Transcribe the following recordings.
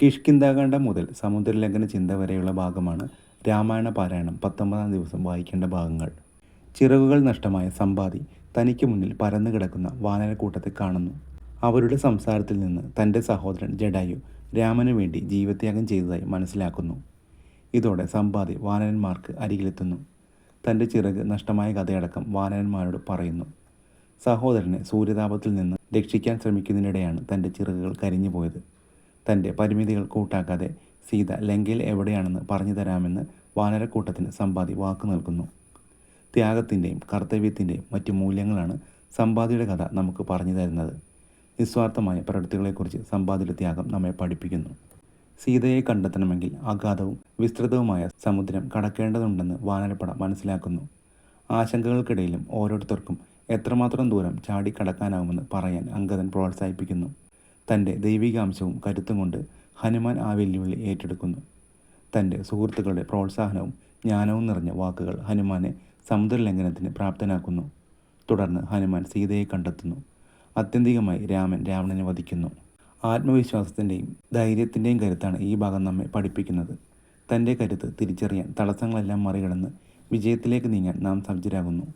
കിഷ്കിന്താകാന്ഡ മുതൽ സമുദ്രലംഘന ചിന്ത വരെയുള്ള ഭാഗമാണ് രാമായണ പാരായണം പത്തൊമ്പതാം ദിവസം വായിക്കേണ്ട ഭാഗങ്ങൾ. ചിറകുകൾ നഷ്ടമായ സമ്പാതി തനിക്ക് മുന്നിൽ പരന്നു കിടക്കുന്ന വാനരക്കൂട്ടത്തെ കാണുന്നു. അവരുടെ സംസാരത്തിൽ നിന്ന് തന്റെ സഹോദരൻ ജഡായു രാമനു വേണ്ടി ജീവത്യാഗം ചെയ്തതായി മനസ്സിലാക്കുന്നു. ഇതോടെ സമ്പാതി വാനരന്മാർക്ക് അരികിലെത്തുന്നു. തന്റെ ചിറക് നഷ്ടമായ കഥയടക്കം വാനരന്മാരോട് പറയുന്നു. സഹോദരനെ സൂര്യതാപത്തിൽ നിന്ന് രക്ഷിക്കാൻ ശ്രമിക്കുന്നതിനിടെയാണ് തന്റെ ചിറകുകൾ കരിഞ്ഞു പോയത് തന്റെ പരിമിതികൾ കൂട്ടാക്കാതെ സീത ലങ്കയിൽ എവിടെയാണെന്ന് പറഞ്ഞു തരാമെന്ന് വാനരക്കൂട്ടത്തിന് സമ്പാതി വാക്കു നൽകുന്നു. ത്യാഗത്തിന്റെയും കർത്തവ്യത്തിന്റെയും മറ്റു മൂല്യങ്ങളാണ് സമ്പാദിയുടെ കഥ നമുക്ക് പറഞ്ഞു തരുന്നത്. നിസ്വാർത്ഥമായ പ്രവൃത്തികളെക്കുറിച്ച് സമ്പാദിയുടെ ത്യാഗം നമ്മെ പഠിപ്പിക്കുന്നു. സീതയെ കണ്ടെത്തണമെങ്കിൽ അഗാധവും വിസ്തൃതവുമായ സമുദ്രം കടക്കേണ്ടതുണ്ടെന്ന് വാനരപ്പട മനസ്സിലാക്കുന്നു. ആശങ്കകൾക്കിടയിലും ഓരോരുത്തർക്കും എത്രമാത്രം ദൂരം ചാടിക്കടക്കാനാവുമെന്ന് പറയാൻ അങ്കദൻ പ്രോത്സാഹിപ്പിക്കുന്നു. തന്റെ ദൈവികാംശവും കരുത്തും കൊണ്ട് ഹനുമാൻ ആ വെല്ലുവിളി ഏറ്റെടുക്കുന്നു. തന്റെ സുഹൃത്തുക്കളുടെ പ്രോത്സാഹനവും ജ്ഞാനവും നിറഞ്ഞ വാക്കുകൾ ഹനുമാനെ സമുദ്രലംഘനത്തിന് പ്രാപ്തനാക്കുന്നു. തുടർന്ന് ഹനുമാൻ സീതയെ കണ്ടെത്തുന്നു. ആത്യന്തികമായി രാമൻ രാവണനെ വധിക്കുന്നു. ആത്മവിശ്വാസത്തിന്റെയും ധൈര്യത്തിന്റെയും കരുത്താണ് ഈ ഭാഗം നമ്മെ പഠിപ്പിക്കുന്നത്. തന്റെ കരുത്ത് തിരിച്ചറിയാൻ തടസ്സങ്ങളെല്ലാം മറികടന്ന് വിജയത്തിലേക്ക് നീങ്ങാൻ നാം സജ്ജരാകുന്നു.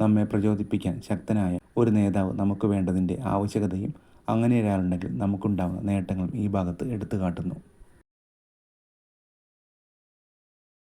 നമ്മെ പ്രചോദിപ്പിക്കാൻ ശക്തനായ ഒരു നേതാവ് നമുക്ക് വേണ്ടതിന്റെ ആവശ്യകതയും അങ്ങനെ ഒരാളുണ്ടെങ്കിൽ നമുക്കുണ്ടാകുന്ന നേട്ടങ്ങളും ഈ ഭാഗത്ത് എടുത്തു കാട്ടുന്നു.